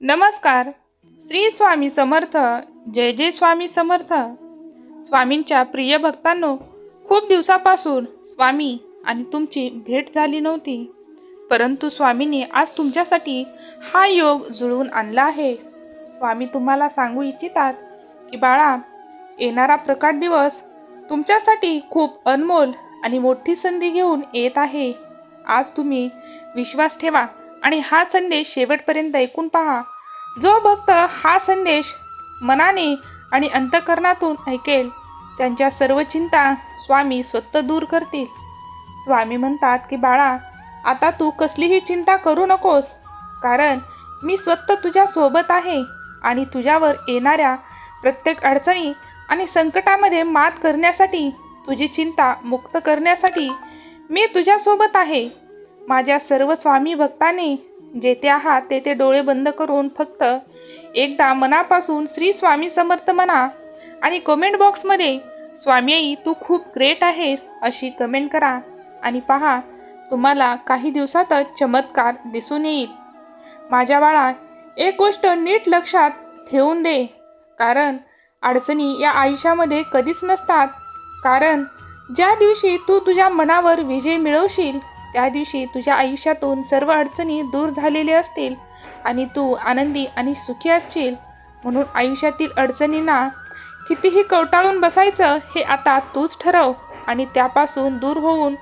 नमस्कार. श्री स्वामी समर्थ जय जय स्वामी समर्थ. स्वामींच्या प्रिय भक्तांनो खूप दिवसापासून स्वामी आणि तुमची भेट झाली नव्हती. परंतु स्वामींनी आज तुमच्यासाठी हा योग जुळवून आणला आहे. स्वामी तुम्हाला सांगू इच्छितात की बाळा येणारा प्रकाट दिवस तुमच्यासाठी खूप अनमोल आणि मोठी संधी घेऊन येत आहे. आज तुम्ही विश्वास ठेवा. आणि हा संदेश शेवटपर्यंत ऐकून पहा. जो भक्त हा संदेश मनाने आणि अंतकरणातून ऐकेल त्यांच्या सर्व चिंता स्वामी स्वतः दूर करतील. स्वामी म्हणतात की बाळा आता तू कसलीही चिंता करू नकोस कारण मी स्वतः तुझ्या सोबत आहे आणि तुझ्यावर येणाऱ्या प्रत्येक अडचणी आणि संकटामध्ये मात करण्यासाठी तुझी चिंता मुक्त करण्यासाठी मी तुझ्यासोबत आहे. माझ्या सर्व स्वामी भक्तांनी जेथे आहात तेथे डोळे बंद करून फक्त एकदा मनापासून श्री स्वामी समर्थ म्हणा आणि कमेंट बॉक्समध्ये स्वामी आई तू खूप ग्रेट आहेस अशी कमेंट करा आणि पहा तुम्हाला काही दिवसातच चमत्कार दिसून येईल. माझ्या बाळा एक गोष्ट नीट लक्षात ठेवून दे कारण अडचणी या आयुष्यामध्ये कधीच नसतात. कारण ज्या दिवशी तू तुझ्या मनावर विजय मिळवशील त्या दिवशी तुझ्या आयुष्यातून सर्व अडचणी दूर झालेल्या असतील आणि तू आनंदी आणि सुखी असशील. म्हणून आयुष्यातील अडचणींना कितीही कवटाळून बसायचं हे आता तूच ठरव आणि त्यापासून दूर होऊन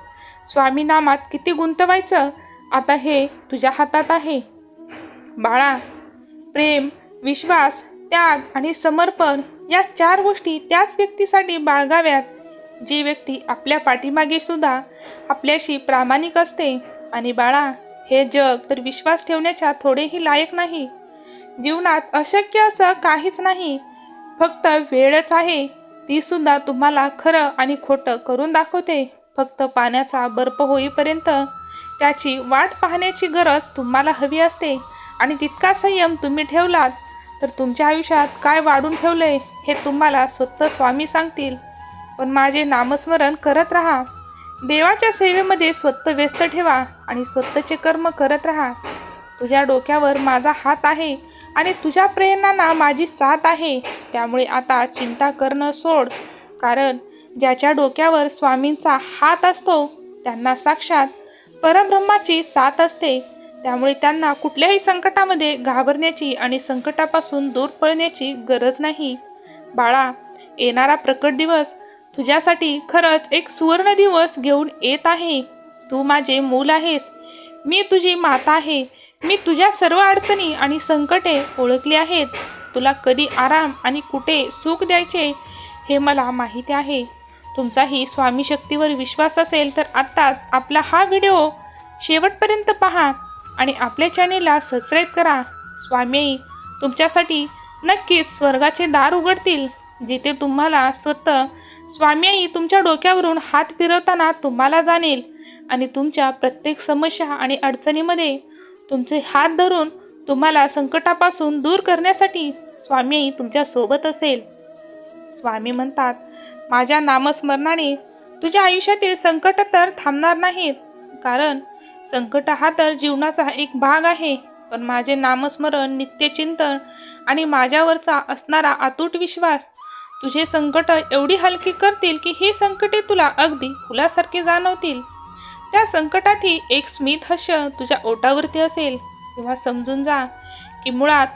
स्वामीनामात किती गुंतवायचं आता हे तुझ्या हातात आहे. बाळा प्रेम विश्वास त्याग आणि समर्पण या चार गोष्टी त्याच व्यक्तीसाठी बाळगाव्यात. जी व्यक्ती आपल्या पाठीमागे सुद्धा आपल्याशी प्रामाणिक असते. आणि बाळा हे जग तर विश्वास ठेवण्याच्या थोडेही लायक नाही. जीवनात अशक्य असं काहीच नाही. फक्त वेळच आहे. ती सुद्धा तुम्हाला खरं आणि खोटं करून दाखवते. फक्त पाण्याचा बर्फ होईपर्यंत त्याची वाट पाहण्याची गरज तुम्हाला हवी असते. आणि तितका संयम तुम्ही ठेवलात तर तुमच्या आयुष्यात काय वाढून ठेवलंय हे तुम्हाला स्वतः स्वामी सांगतील. पण माझे नामस्मरण करत राहा. देवाच्या सेवेमध्ये स्वतः व्यस्त ठेवा आणि स्वतःचे कर्म करत राहा. तुझ्या डोक्यावर माझा हात आहे आणि तुझ्या प्रेरणांना माझी साथ आहे. त्यामुळे आता चिंता करणं सोड. कारण ज्याच्या डोक्यावर स्वामींचा हात असतो त्यांना साक्षात परब्रह्माची साथ असते. त्यामुळे त्यांना कुठल्याही संकटामध्ये घाबरण्याची आणि संकटापासून दूर पळण्याची गरज नाही. बाळा येणारा प्रकट दिवस तुझ्यासाठी खरंच एक सुवर्ण दिवस घेऊन येत आहे. तू माझे मूल आहेस. मी तुझी माता आहे. मी तुझ्या सर्व अडचणी आणि संकटे ओळखली आहेत. तुला कधी आराम आणि कुठे सुख द्यायचे हे मला माहिती आहे. तुमचाही स्वामी शक्तीवर विश्वास असेल तर आत्ताच आपला हा व्हिडिओ शेवटपर्यंत पहा आणि आपल्या चॅनेलला सबस्क्राईब करा. स्वामी तुमच्यासाठी नक्कीच स्वर्गाचे दार उघडतील जिथे तुम्हाला स्वतः स्वामी आई तुमच्या डोक्यावरून हात फिरवताना तुम्हाला जाणेल. आणि तुमच्या प्रत्येक समस्या आणि अडचणीमध्ये तुमचे हात धरून तुम्हाला संकटापासून दूर करण्यासाठी स्वामी तुमच्यासोबत असेल. स्वामी म्हणतात माझ्या नामस्मरणाने तुझ्या आयुष्यातील संकट तर थांबणार नाहीत. कारण संकट हा तर जीवनाचा एक भाग आहे. पण माझे नामस्मरण नित्यचिंतन आणि माझ्यावरचा असणारा अतूट विश्वास तुझे संकट एवढी हलकी करतील की ही संकटे तुला अगदी फुलासारखी जाणवतील. त्या संकटातही एक स्मित हस्य तुझ्या ओटावरती असेल. तेव्हा समजून जा की मुळात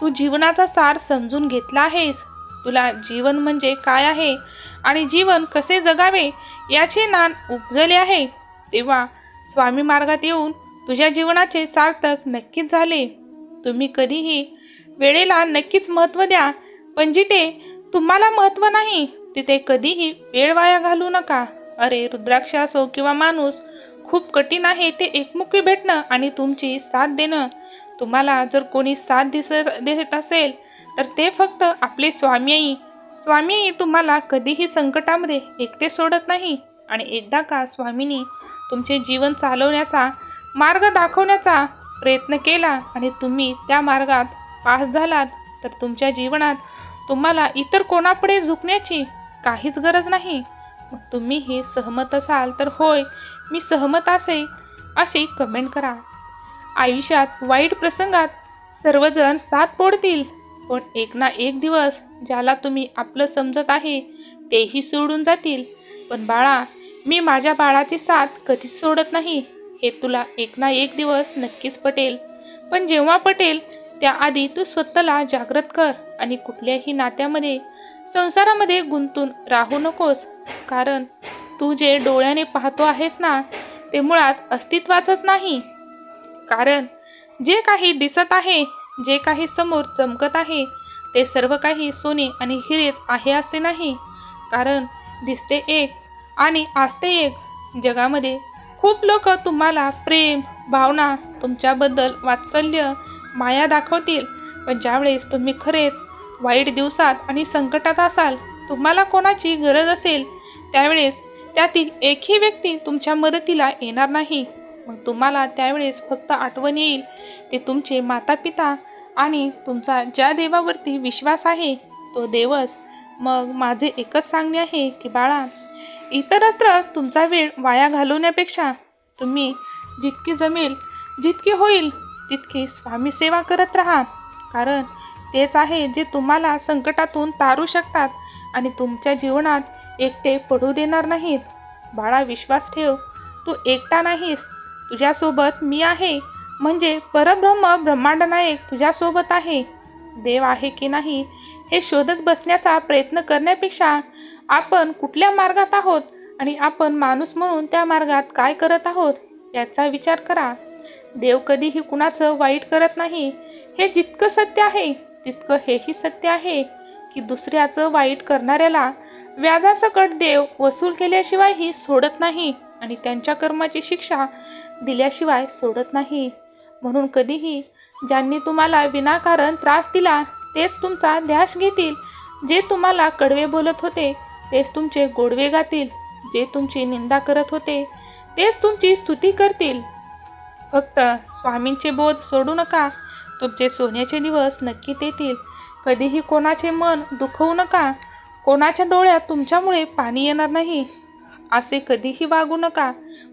तू जीवनाचा सार समजून घेतला आहेस. तुला जीवन म्हणजे काय आहे आणि जीवन कसे जगावे याचे ज्ञान उपजले आहे. तेव्हा स्वामी मार्गात येऊन तुझ्या जीवनाचे सार्थक नक्कीच झाले. तुम्ही कधीही वेळेला नक्कीच महत्त्व द्या पण जिथे तुम्हाला महत्त्व नाही. तिथे कधीही वेळ वाया घालू नका. अरे रुद्राक्ष असो किंवा माणूस खूप कठीण आहे ते एकमुखी भेटणं आणि तुमची साथ देणं. तुम्हाला जर कोणी साथ दिसत देत असेल तर ते फक्त आपले स्वामी स्वामी तुम्हाला कधीही संकटामध्ये एकटे सोडत नाही. आणि एकदा का स्वामींनी तुमचे जीवन चालवण्याचा मार्ग दाखवण्याचा प्रयत्न केला आणि तुम्ही त्या मार्गात पास झालात तर तुमच्या जीवनात तुम्हाला इतर कोणापुढे झुकण्याची काहीच गरज नाही. मग तुम्हीही सहमत असाल तर होय मी सहमत असे अशी कमेंट करा. आयुष्यात वाईट प्रसंगात सर्वजण साथ पोडतील पण एक ना एक दिवस ज्याला तुम्ही आपलं समजत आहे तेही सोडून जातील. पण बाळा मी माझ्या बाळाची साथ कधीच सोडत नाही. हे तुला एक ना एक दिवस नक्कीच पटेल. पण जेव्हा पटेल त्याआधी तू स्वतःला जागृत कर आणि कुठल्याही नात्यामध्ये संसारामध्ये गुंतून राहू नकोस. कारण तू जे डोळ्याने पाहतो आहेस ना ते मुळात अस्तित्वाचंच नाही. कारण जे काही दिसत आहे जे काही समोर चमकत आहे ते सर्व काही सोने आणि हिरेच आहे असे नाही. कारण दिसते एक आणि असते एक जगामध्ये खूप लोक तुम्हाला प्रेम भावना तुमच्याबद्दल वात्सल्य माया दाखवतील. पण ज्यावेळेस तुम्ही खरेच वाईट दिवसात आणि संकटात असाल तुम्हाला कोणाची गरज असेल त्यावेळेस त्यातील एकही व्यक्ती तुमच्या मदतीला येणार नाही. मग तुम्हाला त्यावेळेस फक्त आठवण येईल ते तुमचे माता पिता आणि तुमचा ज्या देवावरती विश्वास आहे तो देवच. मग माझे एकच सांगणे आहे की बाळा इतरत्र तुमचा वेळ वाया घालवण्यापेक्षा तुम्ही जितकी जमेल जितकी होईल तितकी स्वामी सेवा करत राहा कारण तेच आहे जे तुम्हाला संकटातून तारू शकतात आणि तुमच्या जीवनात एकटे पडू देणार नाहीत. बाळा विश्वास ठेव. तू एकटा नाहीस. तुझ्यासोबत मी आहे. म्हणजे परब्रह्म ब्रह्मांड नायक तुझ्यासोबत आहे. देव आहे की नाही हे शोधत बसण्याचा प्रयत्न करण्यापेक्षा आपण कुठल्या मार्गात आहोत आणि आपण माणूस म्हणून त्या मार्गात काय करत आहोत याचा विचार करा. देव कधीही कुणाचं वाईट करत नाही. हे जितकं सत्य आहे तितकं हेही सत्य आहे की दुसऱ्याचं वाईट करणाऱ्याला व्याजासकट देव वसूल केल्याशिवायही सोडत नाही आणि त्यांच्या कर्माची शिक्षा दिल्याशिवाय सोडत नाही. म्हणून कधीही ज्यांनी तुम्हाला विनाकारण त्रास दिला तेच तुमचा ध्यास घेतील. जे तुम्हाला कडवे बोलत होते तेच तुमचे गोडवे गातील. जे तुमची निंदा करत होते तेच तुमची स्तुती करतील. फक्त स्वामींचे बोध सोडू नका. तुमचे सोन्याचे दिवस नक्कीच येतील कधीही कोणाचे मन दुखवू नका. कोणाच्या डोळ्यात तुमच्यामुळे पाणी येणार नाही असे कधीही वागू नका.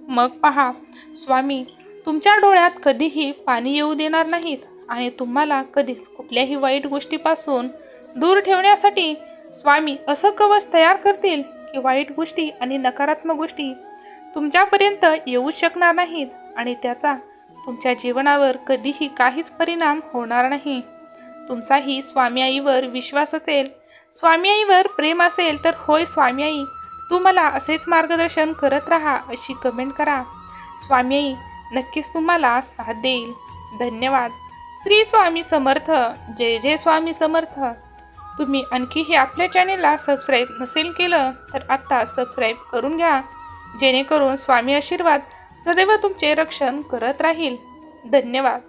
मग पहा स्वामी तुमच्या डोळ्यात कधीही पाणी येऊ देणार नाहीत आणि तुम्हाला कधीच कुठल्याही वाईट गोष्टीपासून दूर ठेवण्यासाठी स्वामी असं कवच तयार करतील की वाईट गोष्टी आणि नकारात्मक गोष्टी तुमच्यापर्यंत येऊ शकणार नाहीत. आणि त्याचा तुमच्या जीवनावर कधीही काहीच परिणाम होणार नाही. तुमचाही स्वामी आईवर विश्वास असेल स्वामी आईवर प्रेम असेल तर होय स्वामी आई तू मला असेच मार्गदर्शन करत राहा अशी कमेंट करा. स्वामी आई नक्कीच तुम्हाला साथ देईल. धन्यवाद. श्री स्वामी समर्थ. जय जय स्वामी समर्थ. तुम्ही आणखीही आपल्या चॅनेलला सबस्क्राईब नसेल केलं तर आत्ता सबस्क्राईब करून घ्या. जेणेकरून स्वामी आशीर्वाद सदैव तुमचे रक्षण करत राहील. धन्यवाद.